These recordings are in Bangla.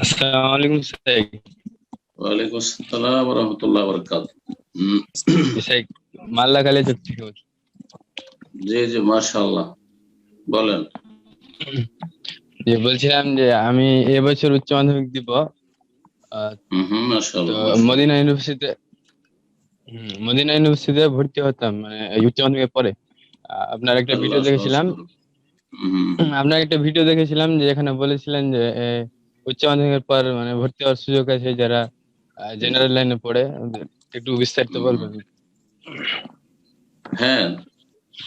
আসসালামু আলাইকুম শেখ ওয়ালাইকুম আসসালাম রহমতুল্লাহ বরকাত শেখ মাল্লা কালে থেকে জি জি মাশাআল্লাহ বলেন যে বলছিলাম যে আমি এবছর উচ্চ মাধ্যমিক দিব। হুম মাশাআল্লাহ মদিনা ইউনিভার্সিটিতে মদিনা ইউনিভার্সিটিতে ভর্তি হতাম মানে উচ্চ মাধ্যমিকের পরে। আপনার একটা ভিডিও দেখেছিলাম। আপনার একটা ভিডিও দেখেছিলাম যে এখানে বলেছিলেন যে উচ্চ মাধ্যমিকের পর মানে ভর্তি হওয়ার সুযোগ আছে যারা জেনারেল লাইনে পড়ে একটু বিস্তারিত। বলবেন হ্যাঁ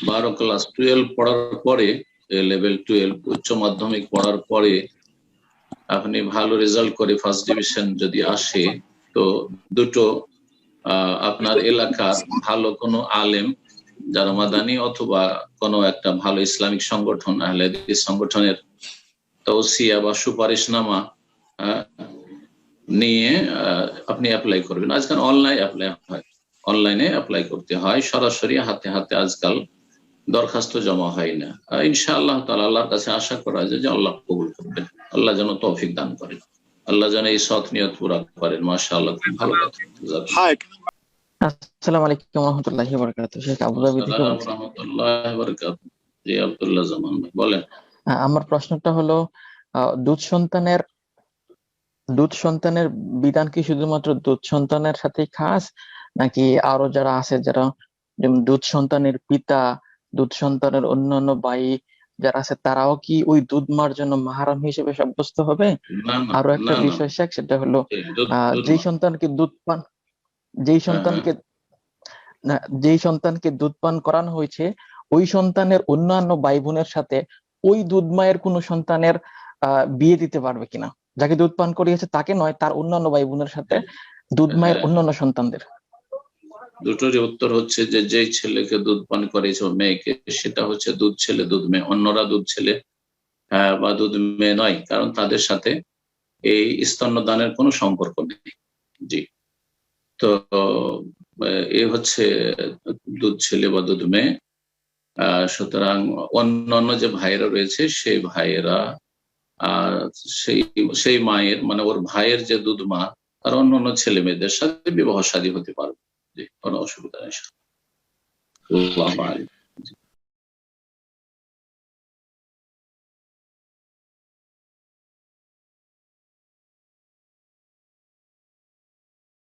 বারো ক্লাস টুয়েলভ পড়ার পরে লেভেল টুয়েলভ উচ্চ মাধ্যমিক পড়ার পরে আপনি ভালো রেজাল্ট করে ফার্স্ট ডিভিশন যদি আসে তো দুটো আহ, আপনার এলাকার ভালো কোনো আলেম যারা মাদানি অথবা কোনো একটা ভালো ইসলামিক সংগঠন আহলে হাদিস সংগঠনের তৌসিয়া বা সুপারিশনামা আহ, নিয়ে আপনি অ্যাপ্লাই করবেন। আজকাল অনলাইন অ্যাপ্লাই হয়। অনলাইনে অ্যাপ্লাই করতে হয়। সরাসরি হাতে হাতে আজকাল দরখাস্ত জমা হয় না। ইনশাআল্লাহ তাআলা আল্লাহর কাছে আশা করা যায় যে আল্লাহ কবুল করবেন। আল্লাহ যেন তৌফিক দান করেন। আল্লাহ যেন এই সৎ নিয়ত পুরা করেন। মাশাআল্লাহ খুব ভালো কথা। আসসালামু আলাইকুম রহমতুল্লাহি বরকাত শেখ থেকে বলছি। রাহমাতুল্লাহি বারাকাতুহু। জি আব্দুল্লাহ জামান বলেন। আমার প্রশ্নটা হলো দুধ সন্তানের দুধ সন্তানের বিধান কি শুধুমাত্র দুধ সন্তানের সাথেই খাস? নাকি আরও যারা আছে যারা দুধ সন্তানের পিতা দুধ সন্তানের অন্যান্য ভাই যারা আছে তারাও কি ওই দুধ মার জন্য মাহারাম হিসেবে সাব্যস্ত হবে? আরও একটা বিষয় শেখ সেটা হলো যেই সন্তানকে দুধ পান যেই সন্তানকে না যেই সন্তানকে দুধ পান করানো হয়েছে ওই সন্তানের অন্যান্য ভাই বোনের সাথে ওই দুধ মায়ের কোনো সন্তানের বিয়ে দিতে পারবে কিনা? যাকে দুধ পান করিয়েছে তাকে নয় তার অন্যান্য ভাই বোনের সাথে দুধ মায়ের হ্যাঁ। অন্যান্য সন্তানদের। দুটোরই উত্তর হচ্ছে যে যেই ছেলেকে দুধ পান করেছে মেয়েকে সেটা হচ্ছে দুধ ছেলে দুধ মেয়ে। অন্যরা দুধ ছেলে বা দুধ মেয়ে নয় কারণ তাদের সাথে এই স্তন্যদানের কোনো সম্পর্ক নেই। জি। তো এ হচ্ছে দুধ ছেলে বা দুধ মেয়ে। সুতরাং অন্যান্য যে ভাইয়েরা রয়েছে সেই ভাইয়েরা সেই সেই মায়ের মানে ওর ভাইয়ের যে দুধ মা আর অন্য অন্য ছেলে মেয়েদের সাথে বিবাহ সাদী হতে পারবে। কোনো অসুবিধা নেই।